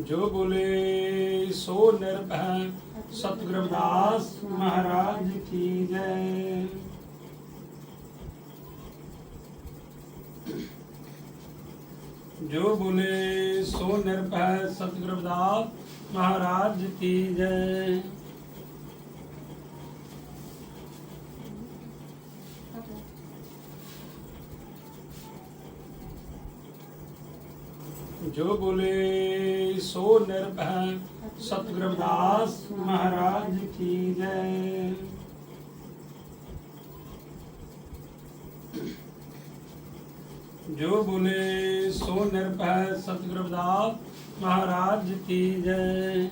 ਜੋ ਬੋਲੇ, ਸੋ ਨਿਰਭੈ, ਸਤਿਗੁਰ ਅਰਦਾਸ ਮਹਾਰਾਜ ਕੀ ਜੈ। ਜੋ ਬੋਲੇ, ਸੋ ਨਿਰਭੈ, ਸਤਿਗੁਰ ਅਰਦਾਸ ਮਹਾਰਾਜ ਕੀ ਜੈ। जो बोले, सो निर्भय सतगुरुदास महाराज की जय। जो बोले, सो निर्भय सतगुरुदास महाराज की जय।